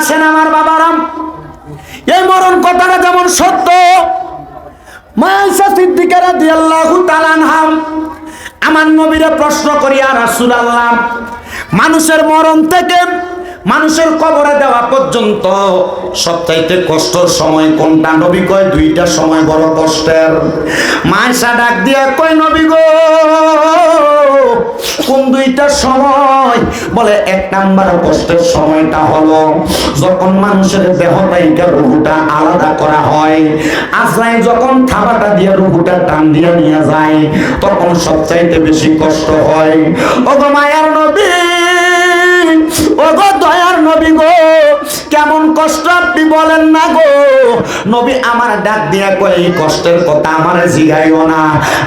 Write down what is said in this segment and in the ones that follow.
আসেন আমার বাবারাম। এই মরণ কথাটা যেমন সত্য আমার নবীরে প্রশ্ন করিয়া রাসুল আল্লাহ মানুষের মরণ থেকে মানুষের কবরে দেওয়া পর্যন্ত সবচাইতে কষ্টর সময় কোনটা? নবী কয় দুইটা সময় বড় কষ্টের। মাইসা ডাক দিয়া কয়, নবী গো, কোন দুইটা সময়? বলে, এক নাম্বার কষ্টের সময়টা হলো যখন মানুষের দেহ থেকে রুহুটা আলাদা করা হয়। আজরাই যখন থাবাটা দিয়ে রুহুটা টান দিয়ে নিয়ে যায়, তখন সবচাইতে বেশি কষ্ট হয়। ওগো মায়ার নবী, ওগো নবী গো, কেমন কষ্ট আপনি বলেন না গো। নবী আমার ডাক দিয়া কয়, এই কষ্টের কথা আমার জিগাইও না।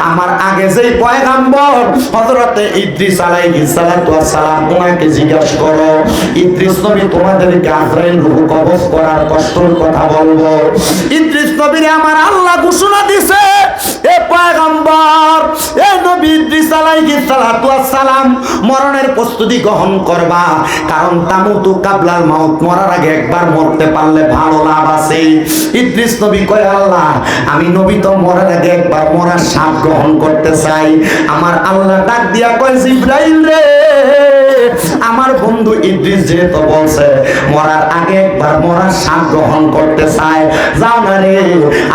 আমার আগে যেই পয়গাম্বর হজরতে ইদ্রিস আলাইহিস সালাতু ওয়াস সালাম ওনাকে জিজ্ঞাসা করো, ইদ্রিস নবী, তোমাদেরকে আজরাইল রূহ কবজ করার কষ্টের কথা বলব? ইদ্রিস নবীরে আমার আল্লাহ ঘোষণা দিছে, এ পয়গাম্বর, এ নবী ইদ্রিস আলাইহিস সালাতু সালাম, মরণের প্রস্তুতি গ্রহণ করবা। কারণ তামুতু কাবলাল মাউত মরার আগে একবার মরতে পারলে ভালো লাভ আছে। ইদ্রিস নবী কয়, আল্লাহ, আমি নবী তো মরার আগে একবার মরার সাপ গ্রহণ করতে চাই। আমার আল্লাহ ডাক দিয়া কয়, জিব্রাইল রে আমার বন্ধু ইদ্রিস যেহেতু বলছে, মরার আগে একবার মরার সাপ গ্রহণ করতে চায়। যাও না রে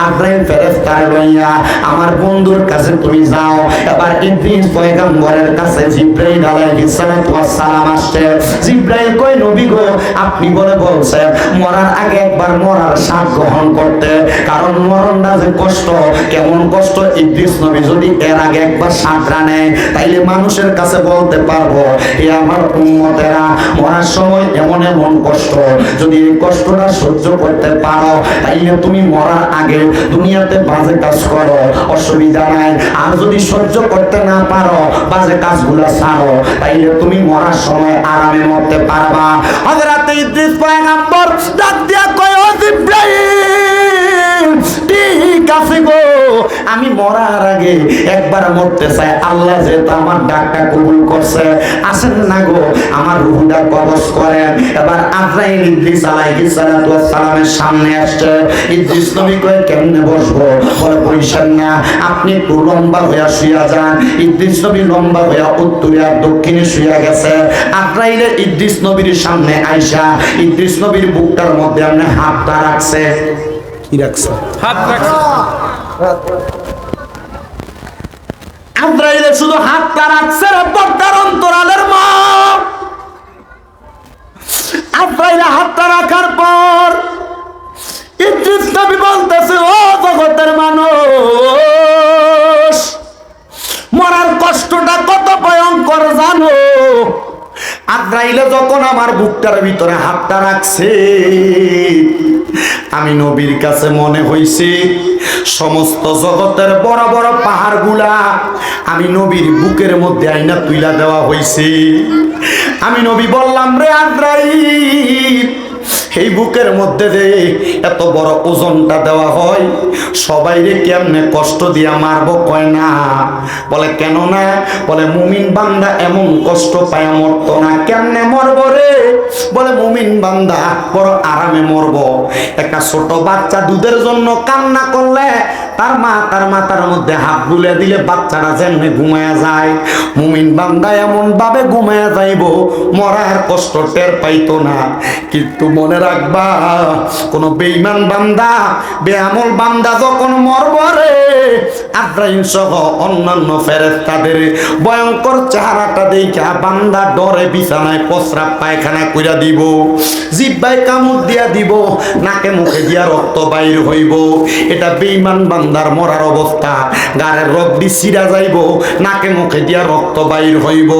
আব্রাহিম ফেরেস্তার লইয়া আমার বন্ধুর কাছে তুমি যাও। এবার ইদ্রিস পয়গম্বরের কাছে জিব্রাইল সালাম আসছে। কই নবী গো, আপনি বলে মরার আগে একবার মরার স্বাদ গ্রহণ করতে। কারণ মরণটা যে কষ্ট, কেমন কষ্ট? ইদ্রিস নবী যদি এর আগে একবার সাঁতরা নেয় তাইলে মানুষের কাছে বলতে পারব এ আমার উম্মতেরা মরার সময় এমন এমন কষ্ট, যদি এই কষ্টটা সহ্য করতে পারো, তাইলে তুমি মরার আগে দুনিয়াতে বাজে কাজ করো, অসুবিধা নাই। আর যদি সহ্য করতে না পারো, বাজে কাজগুলো ছাড়ো, তাইলে তুমি মরার সময় আরামে মরতে পারবা। হযরত ইদ্রিস পয়গম্বর ডাক দিয়া কয় জিব্রাইল! ঠিক আছে গো। আমি মরার আগে একবার মরতে চাই। আল্লাহ যেহেতু আমার ডাকটা কবুল করছে, আসেন না গো, আমার রুহুটা কবজ করেন। এবার আজরাইল ইদ্রিস আলাইহিস সালাতু সালামের সামনে আসছে। ইদ্রিস নবী কয়, কেমনে বসবো? বলে বইসেন না, আপনি একটু লম্বা হইয়া শুয়া যান। ইদ্রিস নবী লম্বা হইয়া উত্তরে আর দক্ষিণে শুয়া গেছে। আজরাইলে ইদ্রিস নবীর সামনে আইসা ইদ্রিস নবীর বুকটার মধ্যে আপনি হাতটা রাখছে। কি রাখছে হাত রাখছে আজরাইলে শুধু হাতটা রাখছে রে পর্দার অন্তরালের মা। আজরাইলে হাতটা রাখার পর ইদ্রিস নবী বলতেছে ও জগতের মানুষ আজরাইলে যখন আমার বুকটার ভিতরে হাতটা রাখছে, আমি নবীর কাছে মনে হইছে, সমস্ত জগতের বড় বড় পাহাড়গুলা আমি নবীর বুকের মধ্যে আইনা তুইলা দেওয়া হইছে। আমি নবী বললাম, রে আজরাইল এই বুকের মধ্যে যে এত বড় ওজনটা দেওয়া হয় সবাই রে কেমনে কষ্ট দিয়া মারবো কয় না? বলে, কেন না? বলে, মুমিন বান্দা এমন কষ্ট পায় মরতো না। কেমনে মরবো রে? বলে, মুমিন বান্দা বড় আরামে মরবো। একটা ছোট বাচ্চা দুধের জন্য কান্না করলে তার মা তার মাথার মধ্যে হাত বুলে দিলে বাচ্চারা যেমনি ঘুমায়া যায়। মুমিন বান্দা এমন ভাবে ঘুমায়া যাইব, মরার কষ্ট টের পাইতো না। কিন্তু মনে রাখবা, কোন বেঈমান বান্দা, বেআমল বান্দা যখন মরব রে আব্রাহিম সহ অন্যান্য ফেরেস্তাদের ভয়ঙ্কর চেহারাটা দেখা বান্দা ডরে বিছানায় প্রস্রাব পায়খানা কইরা দিব, জিব্বায় কামড় দিয়া দিব, নাকে মুখে দিয়া রক্ত বাইর হইব। এটা বেঈমান বান্দার মরার অবস্থা, গাড়ের রক্তি সিরা যাইব, নাকে মুখে দিয়া রক্ত বাইর হইব।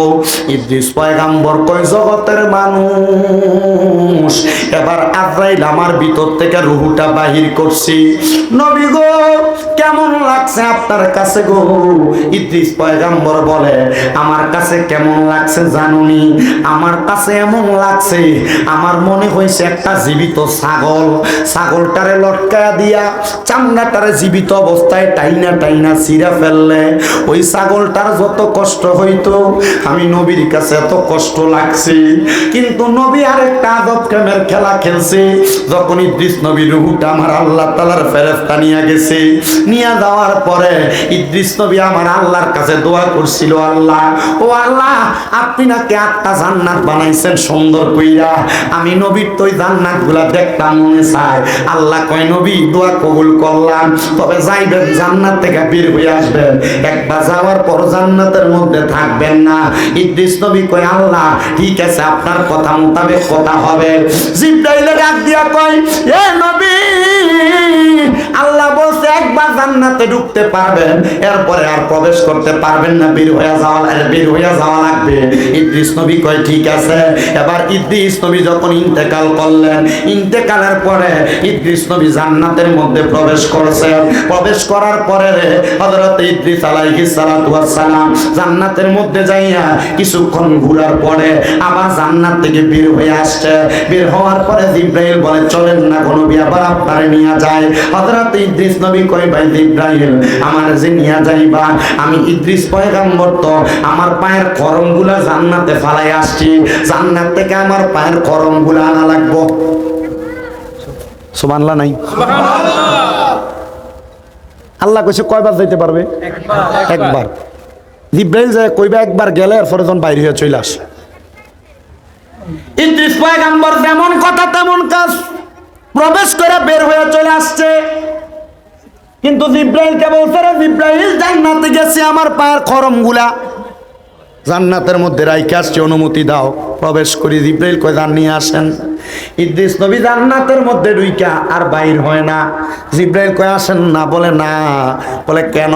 ইদ্রিস পয়গাম্বর কয়, জগতের মানুষ এবার আজরাইল আমার ভিতর থেকে রুহুটা বাহির করছি। নবী গো, কেমন লাগছে আপনার কাছে গো? ইদ্রিস পয়গাম্বর বলে, আমার কাছে কেমন লাগছে জানুনি? আমার কাছে এমন লাগছে, আমার মনে হয়েছে একটা জীবিত ছাগল। ছাগলটারে লটকায়া দিয়া চামড়াটারে জীবিত অবস্থায় টাইনা টাইনা ছিঁড়া ফেললে। ওই ছাগলটার যত কষ্ট হইতো, আমি নবীর কাছে এত কষ্ট লাগছে। কিন্তু নবী আরেকটা আদব কেমের খেলা খেলা খেলছে যখন ইদ্রিস নবীর রুহুটা আমার আল্লাহ তালার ফেরেস্তা নিয়ে গেছে, নিয়ে যাওয়ার পরে ইদ্রিস নবী আমার আল্লাহর কাছে দোয়া করছিল, আল্লাহ, ও আল্লাহ, আপনি নাকি আটটা জান্নাত বানাইছেন সুন্দর কইরা। আমি নবীর তো জান্নাতগুলা দেখতাম মনে চায়। আল্লাহ কয়, নবী, দোয়া কবুল করলাম। তবে যাইবেন, জান্নাত থেকে বের হয়ে আসবেন। একবার যাওয়ার পর জান্নাতের মধ্যে থাকবেন না। ইদ্রিস নবী কয়, আল্লাহ, ঠিক আছে, আপনার কথা মোতাবেক কথা হবে। জিব্রাইলে ডাক দিয়া কয় এ নবী আল্লাহ বলছে, একবার জান্নাতে ঢুকতে পারবেন, এরপরে আর প্রবেশ করতে পারবেন না, বের হয়ে যাওয়া বের হয়ে যাওয়া লাগবে। ইদ্রিস নবী কয়, ঠিক আছে। এবার ইদ্রিস নবী যখন ইন্তেকাল করলেন, ইন্তেকালের পরে ইদ্রিস নবী জান্নাতের মধ্যে প্রবেশ করছে। প্রবেশ করার পরে হযরত ইদ্রিস আলাইহিস সালাতু সালাম জান্নাতের মধ্যে যাইয়া কিছুক্ষণ ঘোরার পরে আবার জান্নাত থেকে বের হয়ে আসছে। বের হওয়ার পরে জিব্রাইল বলে, চলেন না কোনো আবার আপনারে নিয়ে যায় হযরত ইদ্রিস নবী কই ভাই জিব্রাইল আমার যে নিয়ে যাইবা। আমি ইদ্রিস পয়গাম্বর তো আমার পায়ের করমগুলা জান্নাতে ফালাই আসছি। জান্নাত থেকে আমার পায়ের করমগুলা আনা লাগবো। সুবহানাল্লাহ নাই? আল্লাহ কইছে কয়বার যাইতে পারবে? একবার। জিব্রাইল যায় কইবা একবার গেলে এরপরে যখন বাইরে হয়ে চলে আসে। ইদ্রিস পয়গাম্বর যেমন কথা তেমন কাজ। প্রবেশ করে বের হয়ে চলে আসছে। কিন্তু জিব্রাইলকে বলছে রে জিব্রাইল জান্নাতে গেছে আমার পায়ের খরমগুলা। জান্নাতের মধ্যে রাইকে অনুমতি দাও। প্রবেশ করি, জিব্রাইল কয়, জান, নিয়ে আসেন। ইদ্রিস নবী জান্নাতের মধ্যে ঢুইকা আর বাইর হয় না। জিব্রাইল কয়, আসেন না। বলে না। বলে, কেন?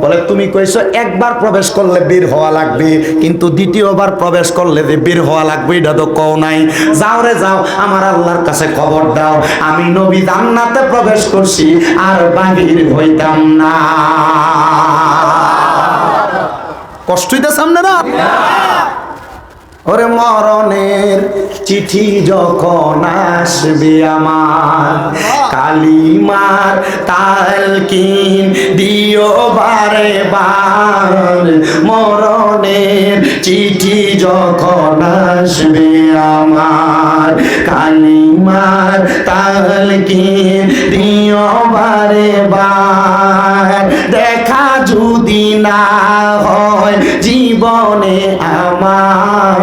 বলে, তুমি কইছো একবার প্রবেশ করলে বীর হওয়া লাগবে, কিন্তু দ্বিতীয়বার প্রবেশ করলে যে বের হওয়া লাগবে, এটা তো কও নাই। যাও রে, যাও, আমার আল্লাহর কাছে খবর দাও। আমি নবী জান্নাতে প্রবেশ করছি, আর বাহির হইতাম না। কষ্ট হইতেছে আপনারা? ওরে মরণের চিঠি যখন আসবে আমার, কালিমার তালকিন দিও বারে বার। মরণের চিঠি যখন আসবে আমার, কালিমার তালকিন দিও বারে বার। দেখা যদি না জীবনে আমার।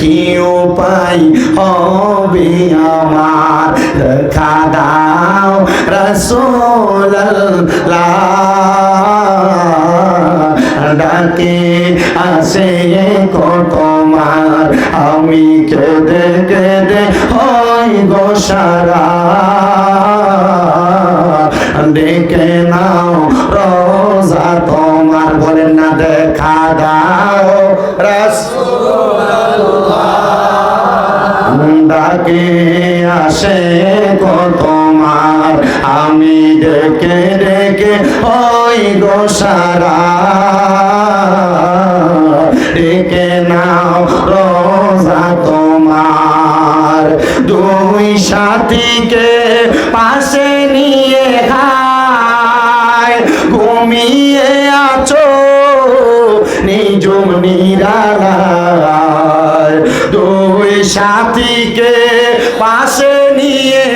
কি উপায় হবে আমার? দেখা দাও রসোল্লাহ ডাকে আসে তোমার। আমি কেঁদে কেঁদে হই গোসারা ডেকে ডাকে আসে গো তোমার, আমি ডেকে ডেকে ওই গোসারা ডেকে নাও রোজা তোমার। দুই সাথীকে পাশে নিয়ে খায় নিজম নিরালায় দুই সাথীকে পাশে নিয়ে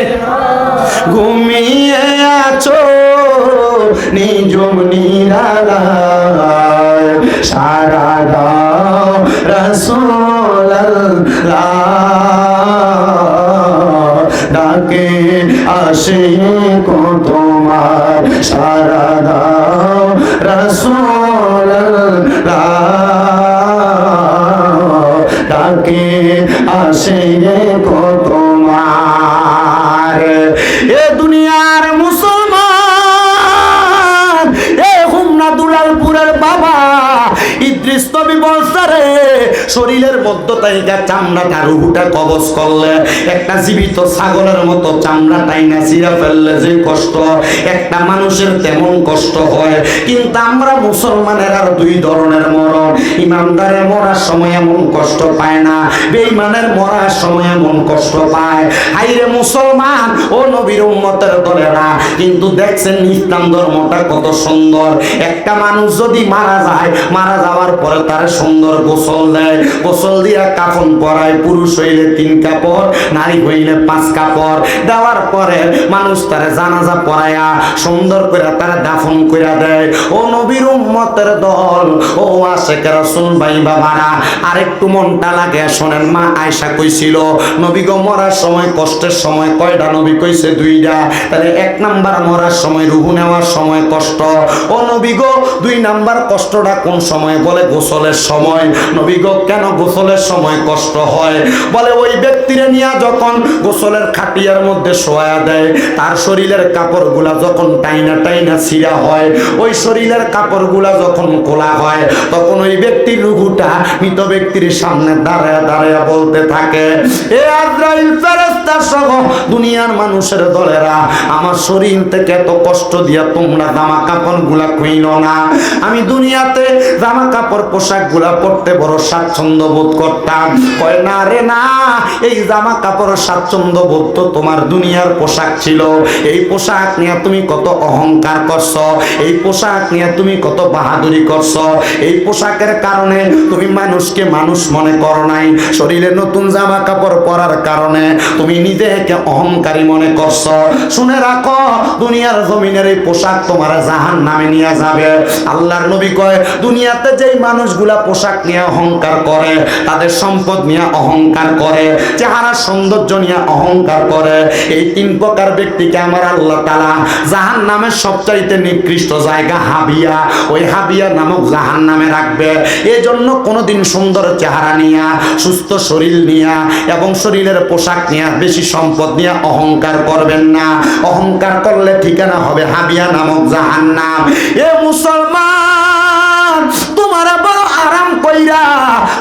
ঘুমিয়ে আছো নিজম নিরালায় সারা দাও রসোল্লাহ ডাকে আসে কো তোমার। সারা দাও ডাকে আসে মধ্য কষ্ট মরার সময় এমন কষ্ট পায় হাইরে মুসলমান, ও নবীর উম্মতের দলেরা, কিন্তু দেখছেন ইসলাম ধর্মটা কত সুন্দর। একটা মানুষ যদি মারা যায়, মারা যাওয়ার পরে তার সুন্দর গোসল দেয়। গোসল দিয়া কাফন পরায় পুরুষ হইলে তিন কাপড়, নারী হইলে পাঁচ কাপড়। দেওয়ার পরে মানুষ তারে জানাজা পরায়া সুন্দর করে তারা দাফন করে দেয়। ও নবীর উম্মতের দল, ও আশেখ রাসূল ভাই বাবারা, আরেকটু মনটা লাগে। শোনেন, মা আয়সা কইছিল, নবী গো, মরার সময়, কষ্টের সময় কয়টা নবী কইছে দুইটা তাহলে এক নাম্বার মরার সময়, রুহু নেওয়ার সময় কষ্ট। ও নবী গো, দুই নাম্বার কষ্টটা কোন সময়? বলে, গোসলের সময়। নবী গো, কেন গোসলের সময় কষ্ট হয়। বলে ওই ব্যক্তিরে নিয়ে যখন গোসলের খাটিয়ার মধ্যে শোয়া দেয়, তার শরীরের কাপড়গুলা যখন টাইনা টাইনা ছিঁড়া হয়, ওই শরীরের কাপড়গুলা যখন খোলা হয়, তখন ওই ব্যক্তির রুহুটা মৃত ব্যক্তির সামনে দাঁড়ায় দাঁড়ায় বলতে থাকে, এ আজরাইল ফেরেশতা সহ দুনিয়ার মানুষের দলেরা, আমার শরীর থেকে এত কষ্ট দিয়া তোমরা জামা কাপড়গুলা না। আমি দুনিয়াতে জামা কাপড় পোশাকগুলা পরতে বড় স্বাচ্ছন্দ্য বোধ করতাম। কয়, না রে, না, এই জামা কাপড় স্বাচ্ছন্দ্য বোধ তো তোমার দুনিয়ার পোশাক ছিল। এই পোশাক নিয়ে তুমি কত অহংকার করছ। এই পোশাক নিয়ে তুমি কত বাহাদুরি করছ। এই পোশাকের কারণে তুমি মানুষকে মানুষ মনে করো নাই। শরীরে নতুন জামা কাপড় পরার কারণে তুমি নিজেকে অহংকারী মনে করছ। শুনে রাখো, দুনিয়ার জমিনের এই পোশাক তোমার জাহান নামে নিয়ে যাবে। আল্লাহর নবী কয়, দুনিয়াতে যেই মানুষগুলা পোশাক নিয়ে অহংকার করে তাদের সম্পদ নিয়ে অহংকার করে চেহারা সৌন্দর্য নিয়ে অহংকার করে। এই তিন প্রকার ব্যক্তিকে আমার আল্লাহ তালা জাহান নামের সবচাইতে নিকৃষ্ট জায়গা হাবিয়া, ওই হাবিয়া নামক জাহান নামে রাখবে। এই জন্য কোনোদিন সুন্দর চেহারা নিয়া, সুস্থ শরীর নিয়া এবং শরীরের পোশাক নিয়া বেশি সম্পদ নিয়ে অহংকার করবেন না। অহংকার করলে ঠিকানা হবে হাবিয়া নামক জাহান নাম এ মুসলমান, তোমার কইরা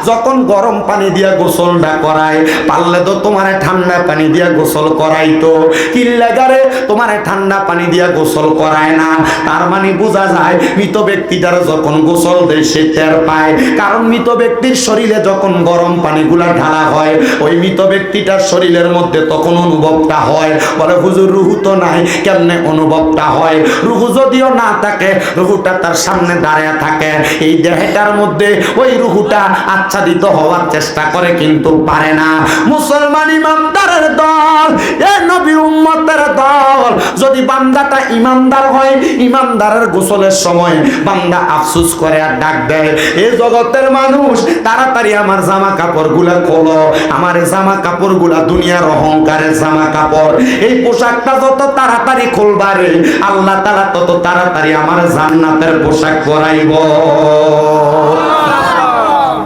যখন গরম পানি দিয়া গোসলটা করায়, পারলে তো তোমার ঠান্ডা পানি দিয়া গোসল করাইতো। কিল্লাগারে তোমার ঠান্ডা পানি দিয়া গোসল করায় না। তার মানে বোঝা যায়, মৃত ব্যক্তিটার যখন গোসল দেয়, সে টের পায়। কারণ মৃত ব্যক্তির শরীরে যখন গরম পানিগুলা ঢালা হয়, ওই মৃত ব্যক্তিটার শরীরের মধ্যে তখন অনুভবটা হয়। বলে, হুজুর, রুহু তো নাই, কেমনে অনুভবটা হয়? রুহু যদিও না থাকে, রুহুটা তার সামনে দাঁড়ায় থাকে। এই দেহটার মধ্যে ওই রুহুটা আচ্ছাদিত হওয়ার চেষ্টা করে কিন্তু পারে না। মুসলমান ইমানদারের দল, এ নবীর উম্মতের দল। যদি বান্দাটা ইমানদার হয়, ইমানদারের গোসলের সময় বান্দা আফসুস করে আর ডাক দেয় এই জগতের মানুষ, তাড়াতাড়ি আমার জামা কাপড়গুলা খোলো। আমার জামা কাপড়গুলা দুনিয়ার অহংকারের জামা কাপড় এই পোশাকটা যত তাড়াতাড়ি খুলবারে আল্লাহ তালা তত তাড়াতাড়ি আমার জান্নাতের পোশাক পরাইব।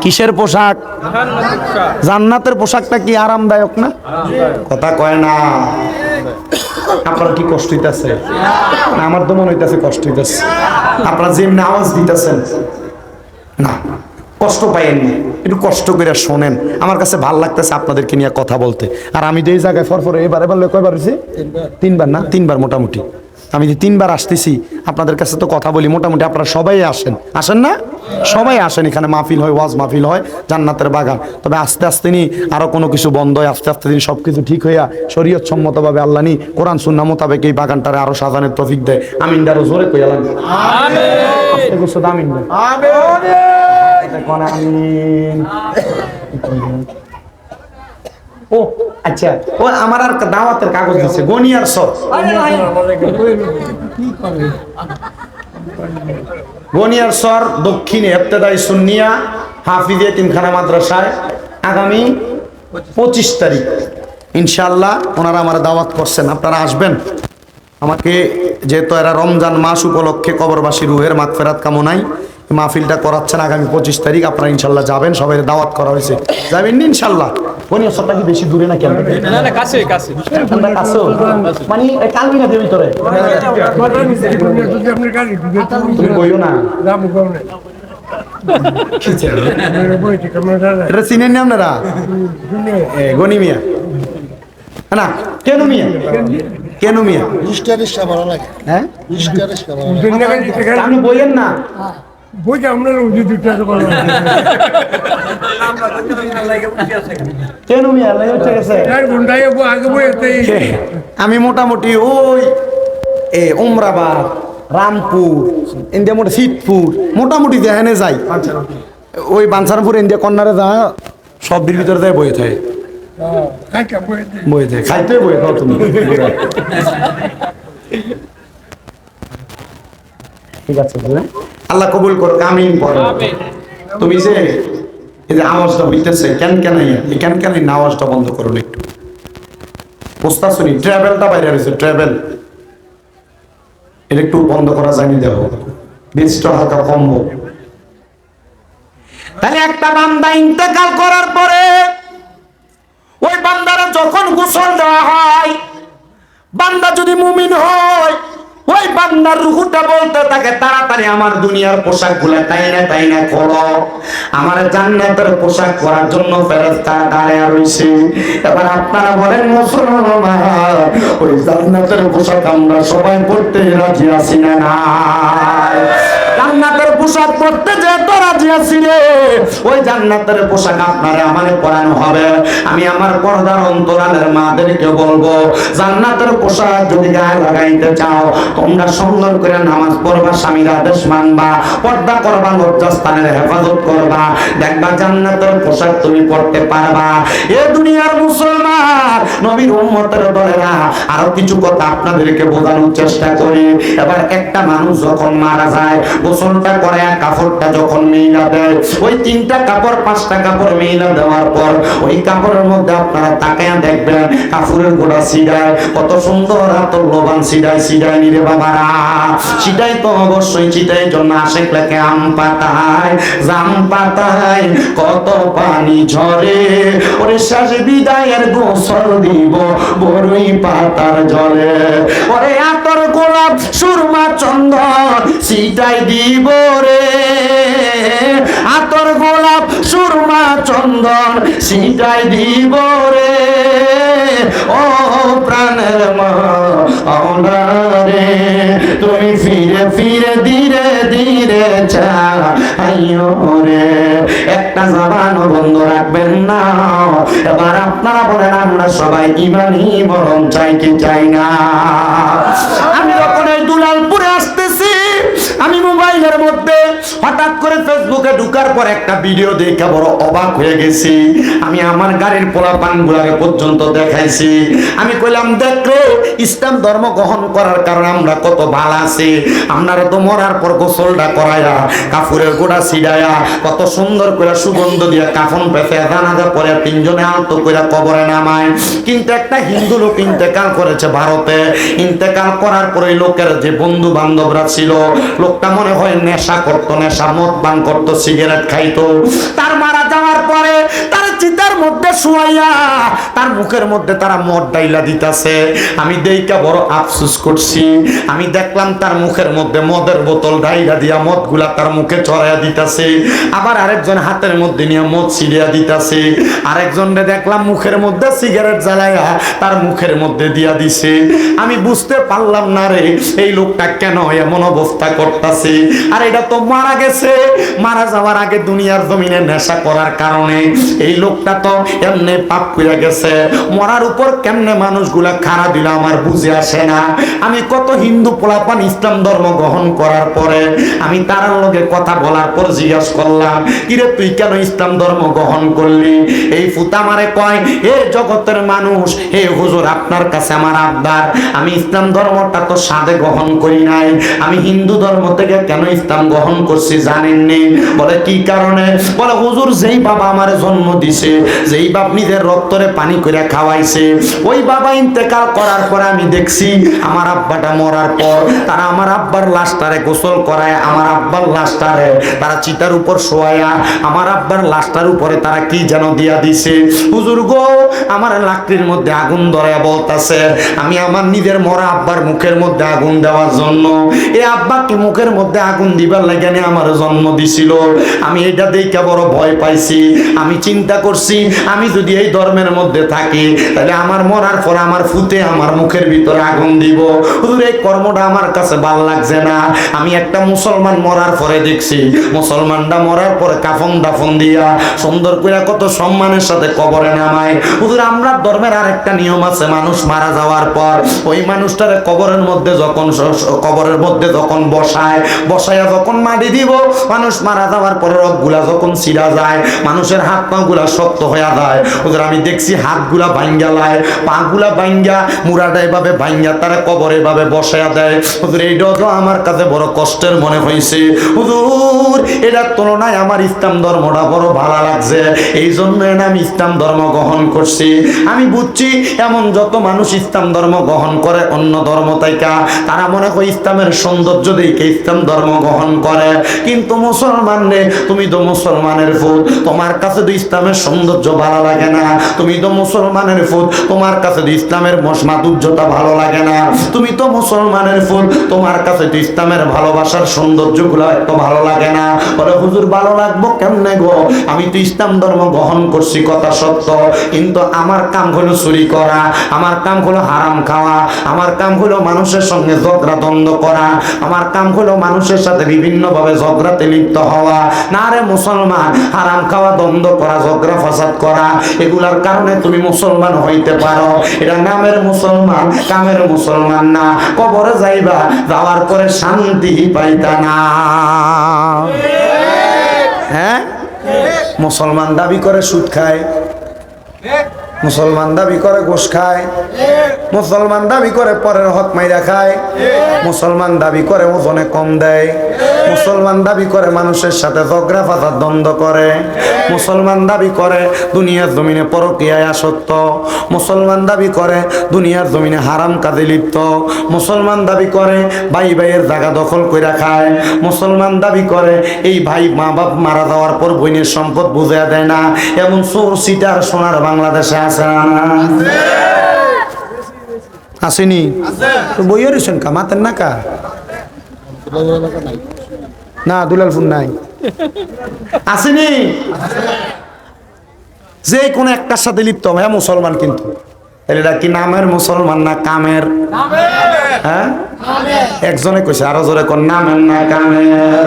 কিসের পোশাক? জান্নাতের পোশাকটা কি আরামদায়ক না? কথা কয় না। আপনার কি কষ্ট হইতেছে? না, আমার তো মনে হইতেছে কষ্ট হইতেছে। আপনারা যেমনি আওয়াজ দিতেছেন। না কষ্ট পাইয়েননি। একটু কষ্ট করে শোনেন। আমার কাছে ভালো লাগতেছে আপনাদেরকে নিয়ে কথা বলতে। আর আমি এই জায়গায় ফরফরে এবার এবার কয়বার হয়েছে তিনবার না? তিনবার মোটামুটি। আমি যে তিনবার আসতেছি আপনাদের কাছে তো কথা বলি মোটামুটি আপনারা সবাই আসেন। আসেন না? সবাই আসেন এখানে মাহফিল হয় ওয়াজ মাহফিল হয় জান্নাতের বাগান। তবে আস্তে আস্তে নি আরও কোনো কিছু বন্ধ হয় আস্তে আস্তে দিন সবকিছু ঠিক হইয়া শরীয়ত সম্মতভাবে আল্লাহ নি কোরআন সুন্না মোতাবেক এই বাগানটারে আরও সাজানোর তফিক দেয়। আমিন দারো জোরে করছ তো আমিন আমিন। ও আচ্ছা। ও আমার আর দাওয়াতের কাগজ দিচ্ছে গনিয়ার গনিয়ার সর। দক্ষিণে এফতেদাই সুন্নিয়া হাফিজে তিনখানা মাদ্রাসায়। আগামী পঁচিশ তারিখ ইনশাল্লাহ ওনারা আমার দাওয়াত করছেন। আপনারা আসবেন। আমাকে যেহেতু এরা রমজান মাস উপলক্ষে কবরবাসী রুহের মাগফেরাত কামনাই মাহফিলটা করাচ্ছেন আগামী পঁচিশ তারিখ আপনারা ইনশাল্লাহ যাবেন সবাই দাওয়াত করা হয়েছে। যাবেন নি ইনশাল্লাহ? কি বেশি দূরে না কেন না না কাছে কাছে। ঠান্ডা মানে কালবি না দেবে ভিতরে তুমি বইও না? এটা চিনেন না আপনারা? গনি মিয়া। না কেন মিয়া? কেন মিয়া? ভালো লাগে। হ্যাঁ? ভালো লাগে। আপনি বইয়েন না? বইটা দুটা কেন মিয়া লাই হচ্ছে গেছে? চার ঘন্টায় আগে আমি মোটামুটি ওই এ উমরাবাদ রামপুর ইন্ডিয়া মোটা সিটপুর মোটামুটি যেখানে যাই। ওই বাঞ্ছারপুর ইন্ডিয়া কর্নারে যা সব বির ভিতরে দেয় বয়ে থাকে। বয়ে থাকে। খাইতে বয়ে খাও তুমি। ঠিক আছে বুঝলেন? আল্লাহ কবুল করো আমিন পড়ো তুমি যে এই যে আওয়াজটা হইতেছে কেন কেন এই কেন কেন না আওয়াজটা বন্ধ করুন একটু। প্রস্তাব শুনি ট্রাভেলটা বাইরে রয়েছে ট্রাভেল। এটা একটু বন্ধ করা যায়নি দেখো। বীজটা হালকা কমবো তাহলে একটা বান্দা ইন্তেকাল করার পরে ওই বান্দারা যখন গোসল দেওয়া হয় বান্দা যদি মুমিন হয় ওই বান্দার রুহুটা বলতে থাকে তাড়াতাড়ি আমার দুনিয়ার পোশাকগুলা তাই না তাই না কর আমার জান্নাতের পোশাক করার জন্য ফেরেস্তা দাঁড়িয়ে রয়েছে। এবার আপনারা বলেন, মুসলমান, ওই জান্নাতের পোশাক আমরা সবাই পড়তে রাজি আছি না জান্নাতের পোশাক পড়তে যে আছি রে ওই জান্নাতের পোশাক আপনারে আমারে পরানো হবে। আমি আমার পর্দার অন্তরালের মাদেরকে বলব, জান্নাতের পোশাক যদি গায়ে লাগাইতে চাও, তোমরা সুন্দর করে নামাজ পড়বা, স্বামীর আদেশ মানবা, পর্দা করবা, লজ্জাস্থানের হেফাজত করবা, দেখবা জান্নাতের পোশাক তুমি পড়তে পারবা। এ দুনিয়ার মুসলমান, নবীর উম্মতের দলেরা, আরও কিছু কথা আপনাদেরকে বোঝানোর চেষ্টা করি। এবার একটা মানুষ যখন মারা যায়, গোসলটা করে কাপড়টা যখন মেইলা দেয়। ওই তিনটা কাপড়, পাঁচটা কাপড় মেইলা দেওয়ার পর ওই কাপড়ের মধ্যে আপনারা তাকায় দেখবেন কাপড়ের গোড়া সিডায় কত সুন্দর হাতর লোবান সিডায় সিডায় নিরে বাবারা। সিডাই তো অবশ্যই চিটাই জন্য আশেক লেখে আম পাতায়, জাম পাতায় কত পানি ঝরে। ওরে শেষ বিদায়ের গোসল দিব বড়ই পাতার জলে। ওরে আতর গোলাপ, সুরমা চন্দন সিটাই দিব আতর গোলাপ সুরমা চন্দন সিটাই দিব রে। ও প্রাণের মা রে। তুমি ফিরে ফিরে, ধীরে ধীরে চাইও রে। একটা জবানও বন্ধ রাখবেন না। এবার আপনারা বলেন, আমরা সবাই ইমানই মরণ চাই কি চাই না। আমি যখন দুলালপুরে আসতেছি, আমি মোবাইলের মধ্যে হঠাৎ করে ফেসবুকে ঢুকার পর একটা ভিডিও দেখে বড় অবাক হয়ে গেছি। আমি আমার গাড়ির পোলাপান গুলাকে পর্যন্ত দেখাইছি। আমি কইলাম দেখলে ইসলাম ধর্ম গ্রহণ করার কারণে আমরা কত ভালো আছি। আপনারা তো মরার পর গোসলটা করায়া কাপুরের গোড়া ছিড়ায়া, কত সুন্দর করে সুগন্ধ দিয়া কাফন পেতে জানাজা পরে তিনজনে আলতো করে কবরে নামায়। কিন্তু একটা হিন্দু লোক ইন্তেকাল করেছে ভারতে। ইন্তেকাল করার পরে লোকের যে বন্ধু বান্ধবরা ছিল, লোকটা মনে হয় নেশা করতো, নেশা, মদ পান করতো। সিগারেট খাইতো। তার মারা মধ্যে শুয়াইয়া তার মুখের মধ্যে তারা মদ ডাইলা দিতাছে। আমি দেইকা বড় আফসোস করছি। আমি দেখলাম তার মুখের মধ্যে মদের বোতল ডাইলা দিয়া মদগুলা তার মুখে চড়াইয়া দিতাছে। আবার আরেকজন হাতের মধ্যে নিয়ে মদ ছিড়িয়া দিতাছে। আরেকজন দেখলাম মুখের মধ্যে সিগারেট জ্বালাইয়া তার মুখের মধ্যে দিয়া দিছে। আমি বুঝতে পারলাম না রে, এই লোকটা কেন এমন অবস্থা করতেছে? আর এটা তো মারা গেছে। মারা যাওয়ার আগে দুনিয়ার জমিনে নেশা করার কারণে এই লোকটা তো এমনি পাপ করে গেছে? মরার উপর কেমনে মানুষগুলা খাড়া দিল আমার বুঝে আসে না। আমি কত হিন্দু পোলাপান ইসলাম ধর্ম গ্রহণ করার পরে আমি তার লগে কথা বলার পর জিজ্ঞাস করলাম, কিরে তুই কেন ইসলাম ধর্ম গ্রহণ করলি? এই ফুতা মারে কয় হে জগতের মানুষ হে হুজুর আপনার কাছে আমার আবদার। আমি ইসলাম ধর্মটা তো সাদে গ্রহণ করি নাই। আমি হিন্দু ধর্ম থেকে কেন ইসলাম গ্রহণ করছি জানেননি? বলে, কি কারণে? বলে, হুজুর যেই বাবা আমার জন্ম দিছে যেই বাপ নিজের রক্তরে পানি করে খাওয়াইছে, ওই বাবা ইন্তেকাল করার পরে আমি দেখছি আমার আব্বাটা মরার পর তারা আমার আব্বার লাশটারে গোসল করায়, আমার আব্বার লাশটারে তারা চিতার উপর শোয়ায়া, আমার আব্বার লাশটার উপরে তারা কি যেন দিয়া দিছে। হুজুর গো, আমার লাকড়ির মধ্যে আগুন ধরায়া বলতাছে, আমি আমার নিজের মরা আব্বার মুখের মধ্যে আগুন দেওয়ার জন্য, এ আব্বাকে মুখের মধ্যে আগুন দিবার লাগে আমার জন্ম দিছিল? আমি এটা দেখে বড় ভয় পাইছি, আমি চিন্তা করছি আমি যদি এই ধর্মের মধ্যে থাকি, তাহলে আমার মরার পর আমার ফুতে আমার মুখের ভিতরে আগুন দিব। হুজুর, এই কর্মটা আমার কাছে ভালো লাগছে না। আমি একটা মুসলমান মরার পরে দেখছি, মুসলমানটা মরার পরে কাফন দাফন দিয়া সুন্দর করে কত সম্মানের সাথে কবরে নামায়। হুজুর, আমরা ধর্মের আরেকটা নিয়ম আছে, মানুষ মারা যাওয়ার পর ওই মানুষটারে কবরের মধ্যে যখন কবরের মধ্যে যখন বসায়, বসায়া যখন মাটি দিব, মানুষ মারা যাওয়ার পরে রগগুলা যখন ছিঁড়া যায়, মানুষের হাত পা গুলা শক্ত হয়ে যায়। ওদের আমি দেখছি হাতগুলা ভাঙ্গা লায় পা গুলা ভাঙ্গা মুড়াটা এভাবে ভাঙ্গা তারা কবরে এভাবে বসায়া দেয়। হুজুর, এইটাও তো আমার কাছে বড় কষ্টের মনে হয়েছে হুজুর, এটার তুলনায় আমার ইসলাম ধর্মটা বড় ভালো লাগছে। এই জন্য আমি ইসলাম ধর্ম গ্রহণ করছি। আমি বুঝছি এমন যত মানুষ ইসলাম ধর্ম গ্রহণ করে, অন্য ধর্ম তাইকা, তারা মনে করে ইসলামের সৌন্দর্য দেখে ইসলাম ধর্ম গ্রহণ করে। কিন্তু মুসলমান রে তুমি তো মুসলমানের ফুট তোমার কাছে তো ইসলামের সৌন্দর্য ভালো লাগে না। তুমি তো মুসলমানের ফুট, তোমার কাছে তো ইসলামের মাধুর্যতা ভালো লাগে না। তুমি তো মুসলমানের ফুল তোমার কাছে ইসলামের ভালোবাসার সৌন্দর্যগুলো এত ভালো লাগে না। বলে, হুজুর, ভালো লাগবো কেমনে গো? আমি তো ইসলাম ধর্ম গ্রহণ করছি, কথা সত্য। কিন্তু আমার কাম হলো চুরি করা, আমার কাম হলো হারাম খাওয়া, আমার কাম হলো মানুষের সঙ্গে ঝগড়া, দ্বন্দ্ব করা, আমার কাম হলো মানুষের সাথে বিভিন্নভাবে ঝগড়াতে লিপ্ত হওয়া। না রে মুসলমান, হারাম খাওয়া, দ্বন্দ্ব করা, ঝগড়া ফাসাদ করা, এগুলার কারণে তুমি মুসলমান হইতে পারো। এটা নামের মুসলমান, কামের মুসলমান না। কবরে যাইবা, যাওয়ার পরে শান্তি পাইতা না। হ্যাঁ? মুসলমান দাবি করে সুদ খায়। মুসলমান দাবি করে গোশ খায়। মুসলমান দাবি করে পরের হক মাইরা খায়। মুসলমান দাবি করে ওজনে কম দেয়। মুসলমান দাবি করে মানুষের সাথে ঝগড়া ফাঁসার দ্বন্দ্ব করে। মুসলমান দাবি করে দুনিয়ার জমিনে পরকীয়ায় আসক্ত। মুসলমান দাবি করে দুনিয়ার জমিনে হারাম কাজে লিপ্ত। মুসলমান দাবি করে ভাই ভাইয়ের জায়গা দখল করে খায়। মুসলমান দাবি করে এই ভাই মা বাপ মারা যাওয়ার পর বোনের সম্পদ বুঝে দেয় না। এমন চোর সিটার সোনার বাংলাদেশে আছে না? আসেনি? বইয়ের রেশন কা? মাতেন না কা? না দুলাল ফুল নাই। আসেনি? যে কোনো একটার সাথে লিপ্ত হ্যাঁ মুসলমান কিন্তু। এটা কি নামের মুসলমান না কামের? হ্যাঁ? একজনে কইছে, আরও জোরে কোন, নামের না কামের।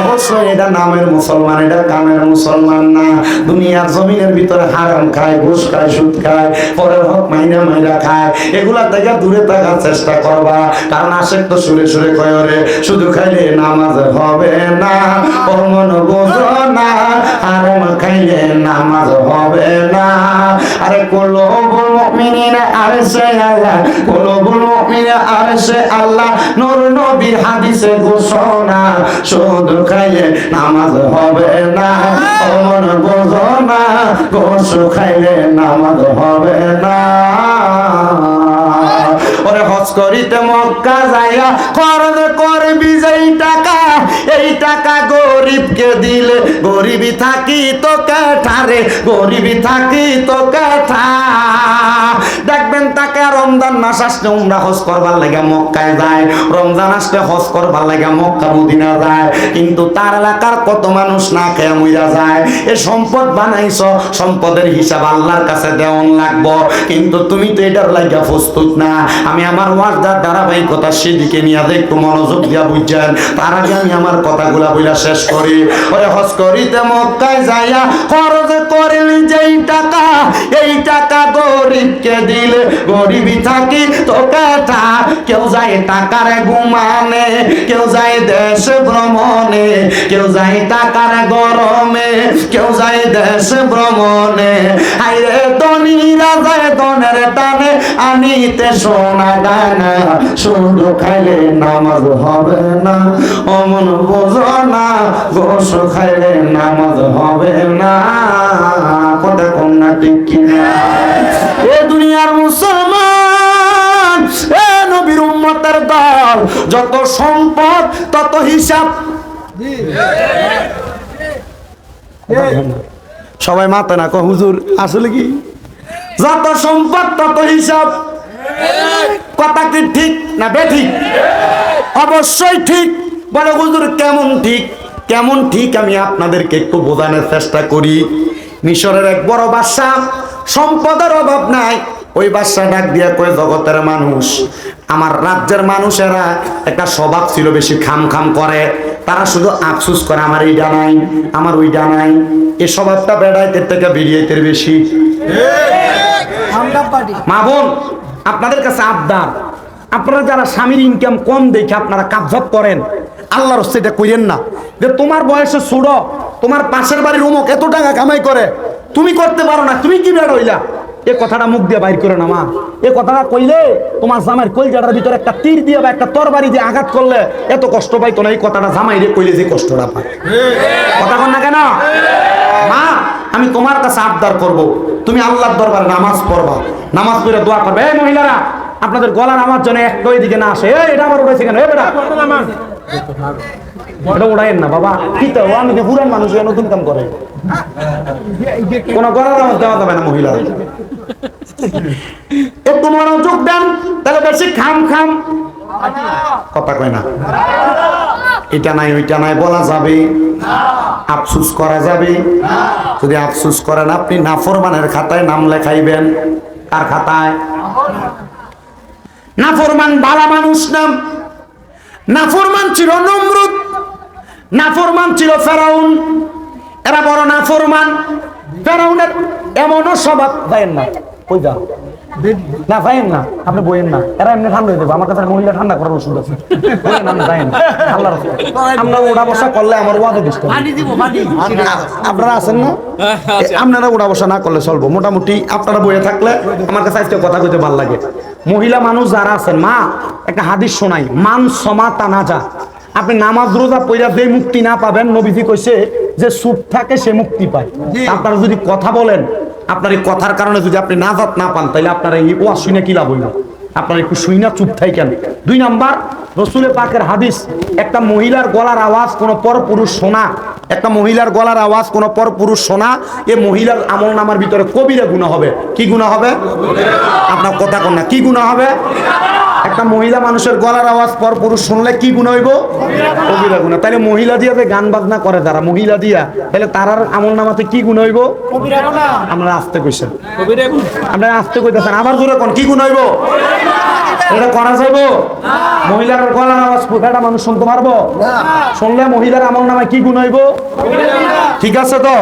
অবশ্যই এটা নামের মুসলমান, এটা কামের মুসলমান না। দুনিয়ার জমিনের ভিতরে হারাম খায়, ঘুষ খায়, সুদ খায়, পরের হক মাইনা মাইনা খায়। এগুলা থেকে দূরে থাকার চেষ্টা করবা। কারণ আশেক তো সুরে সুরে কয় রে, শুধু খাইলে নামাজ হবে না ও মন বোঝো না, হারাম খাইলে নামাজ হবে না। আরে কলবুল মুমিনিনা আরশে আল্লাহ, কলবুল মুমিনিনা আরশে আল্লাহ, নূর নবীর হাদিসে ঘোষণা, শুধু খাইলে নামাজ হবে না, অমন বোঝো গোস খাইলে নামাজ হবে না। ওরে হজ করিতে মক্কা যাইয়া গরিবকে দিলে গরিবি থাকি তো কাঠারে গরিবি থাকি তো কেঠা। দেখবেন তাকে, রমজান মাস আসলে উমরা হজ করবার লাগে মক্কায় যায়। রমজান আসলে হজ করবার লাগে মক্কা, মদিনা যায়। কিন্তু তার এলাকার কত মানুষ না খেয়ে মইরা যায়। এ সম্পদ বানাইছ, সম্পদের হিসাব আল্লাহর কাছে দেওয়ান লাগবো। কিন্তু তুমি তো এটার লাগা প্রস্তুত না। আমি আমার ওয়াজদার ধারাবাহিকতা সেদিকে নিয়ে একটু মনোযোগ দিয়া বুঝছেন। তার আগে আমি আমার কথাগুলা বইলা শেষ করি। ওরে হজ করিতে মক্কায় যাইয়া খরচ করিলি যেই টাকা, এই টাকা গরিবকে দিলে গরিবই থাকি, তো কাটা। কেউ যায় টাকার ঘুমানে কেউ যায় দেশ ভ্রমণে, কেউ যায় টাকার গরমে, কেউ যায় দেশ ভ্রমণে। আইরে ধনীরা যায় ধনের টানে আনিতে সোনা দানা, শুধু খাইলে নামাজ হবে না। অমন বোঝো না গোস খাইলে নামাজ হবে না। কথা কন্যা ঠিক কিনা? এ দুনিয়ার মুসলমান, এ নবীর উম্মতের দল, যত সম্পদ, তত হিসাব। সবাই মাতে না হুজুর, আসলে কি? যত সম্পদ, তত হিসাব। কথা কি ঠিক না বেঠিক? অবশ্যই ঠিক। বলে, হুজুর, কেমন ঠিক? কেমন ঠিক আমি আপনাদেরকে একটু বোঝানোর চেষ্টা করি। মিশরের এক বড় বাদশা সম্পদের অভাব নাই। ওই বাদশা ডাক দিয়া কয়, জগতের মানুষ, আমার রাজ্যের মানুষেরা একটা স্বভাব ছিল বেশি খাম খাম করে। তারা শুধু আফসুস করে, আমার এইটা নাই, আমার ওইটা নাই। এই স্বভাবটা বেড়াইতে থেকে বেরিয়েতে বেশি। মা বোন, আপনাদের কাছে আবদার। আপনারা যারা স্বামীর ইনকাম কম দেখে আপনারা কাবজাব করেন, আল্লাহর হস্তে এটা কইরেন না। যে তোমার বয়সে ছোট তোমার পাশের বাড়ির অমুক এত টাকা কামাই করে তুমি করতে পারো না, তুমি কি বেড় হইলা এ কথাটা মুখ দিয়ে বাইর করে না, মা। এ কথাটা কইলে তোমার জামাইয়ের কলজাটার ভিতরে একটা তীর দিয়ে বা একটা তরবারি দিয়ে আঘাত করলে এত কষ্ট পাইতো না, এই কথাটা জামাই রে কইলে যে কষ্টটা পায়। কথা কন না কেন? মা, আমি তোমার কাছে আবদার করব। তুমি আল্লাহর দরবারে নামাজ পড়বা। নামাজ পড়ে দোয়া করবে। এই মহিলারা, আপনাদের গলার আমার জন্য একটা দিকে না আসে। এটা আমার উড়াইছে কেন? এই বেটা। এটা উড়াইয়েন না, বাবা। কি তো আমি মানুষ নতুন কাম করে। কোন গলার দেওয়া যাবে না মহিলা একটু দেন, তাহলে বেশি খাম খাম। কথা কয় না। এটা নাই, ওইটা নাই, বলা যাবে। আফসুস করা যাবে। যদি আফসুস করেন, আপনি নাফরমানের খাতায় নাম লেখাইবেন। কার খাতায়? নাফরমান বালা মানুষ নাম। নাফরমান ছিল নমরুদ। নাফরমান ছিল ফেরাউন। এরা বড় নাফরমান। ফেরাউনের এমনও স্বভাব পাইন না কই যা না আপনি বইয়েন না। এরা এমনি ঠান্ডা হয়ে যাবে। আমার কাছে মহিলা ঠান্ডা করার ওষুধ আছে। বইয়েন না, যাইয়েন আল্লাহর আমরা ওড়া বসা করলে আমার ওয়াদে দিচ্ছে আপনারা আছেন না? আপনারা বসা না করলে চলবো। মোটামুটি আপনারা বইয়ে থাকলে আমার কাছে আজকে কথা কইতে ভালো লাগে। মহিলা মানুষ যারা আছেন মা একটা হাদিস শোনাই। মান সমা তানাজা আপনি নামাজ রোজা পইরা যে মুক্তি না পাবেন নবীজি কইছে যে সুপ থাকে সে মুক্তি পায়। আপনারা যদি কথা বলেন আপনার এই কথার কারণে যদি আপনি নাজাত না পান তাহলে আপনার এই ওয়া শুনে কি লাভ হইল? আপনার একটু শুই না চুপ থাকেন দুই নাম্বার রসুলে পাকের হাদিস একটা মহিলার গলার আওয়াজ কোনো পর পুরুষ শোনা একটা মহিলার গলার আওয়াজ কোনো পর পুরুষ শোনা এ মহিলার আমল নামার ভিতরে কবিরা গুণা হবে। কি গুণা হবে? আপনার কথা কন না কি গুণা হবে? একটা মহিলা মানুষের গলার আওয়াজ পর পুরুষ শুনলে কি গুণ হইব? কবিরা গুণা। তাহলে মহিলা দিয়া যে গান বাজনা করে তারা মহিলা দিয়া তাহলে তারার আমল নামাতে কি গুণ হইব? আমরা আসতে কইছেন আপনারা আসতে কইতেছেন আবার জোরে কোন কি গুণ হইব? এটা করা যাইব? মহিলার গলার আওয়াজ ফুটাটা মানুষ শুনতে পারব? শুনলে মহিলার আমল নামায় কি গুণ হইব? ঠিক আছে তো?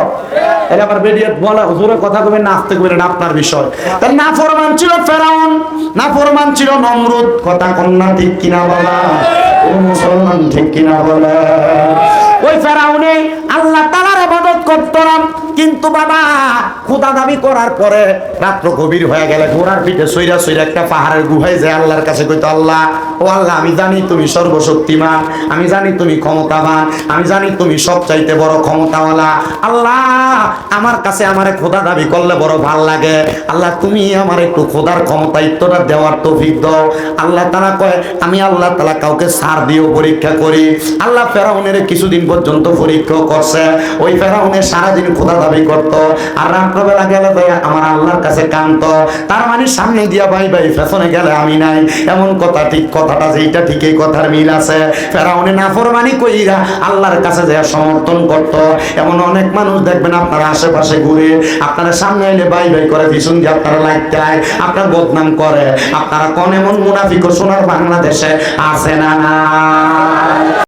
এটা আবার বেরিয়ে বলা জোরে কথা কবে না আসতে কবে না আপনার বিষয়। তাহলে না ফরমান ছিল ফেরাউন না ফরমান ছিল নমরুদ। কথা কন্যা ঠিক কিনা বলা ও মুসলমান ঠিক কিনা বলা। ওই ফেরাউনে আল্লাহ তালার আবাদত করতাম কিন্তু বাবা, খোদা দাবি করার পরে রাত্র গভীর হয়ে গেলে ঘোড়ার পিঠে সইরা সইরা একটা পাহাড়ের গুহায় যায় আল্লাহর কাছে কইতো, আল্লাহ, ও আল্লাহ, আমি জানি তুমি সর্বশক্তিমান, আমি জানি তুমি ক্ষমতাবান, আমি জানি তুমি সব চাইতে বড় ক্ষমতাওয়ালা। আল্লাহ, আমার কাছে আমারে খোদা দাবি করলে বড় ভালো লাগে। আল্লাহ, তুমি আমার একটু খোদার ক্ষমতায়িত্বটা দেওয়ার তৌফিক দাও। আল্লাহ তালা কয়, আমি আল্লাহ তালা কাউকে সার দিয়েও পরীক্ষা করি। আল্লাহ ফেরাউনের কিছুদিন পর্যন্ত পরীক্ষা করছে। ওই ফেরাউনের সারাদিন খোদা দাবি করত। আর রাত্রবেলা গেলে আমার আল্লাহর কাছে কান্ত তার মানে সামনে দিয়া ভাই ভাই, পেছনে গেলে আমি নাই। এমন কথা ঠিক, কথাটা যেইটা ঠিক, এই কথার মিল আছে। ফেরাউনে নাফরমানি কইরা আল্লাহর কাছে যায় সমর্থন করত। এমন অনেক মানুষ দেখবেন আপনারা আশেপাশে ঘুরে, আপনারা সামনে এলে বাই বাই করে পিছন দিয়ে আপনারা লাইতে আপনার বদনাম করে। আপনারা কোন এমন মুনাফিক সোনার বাংলাদেশে আছে না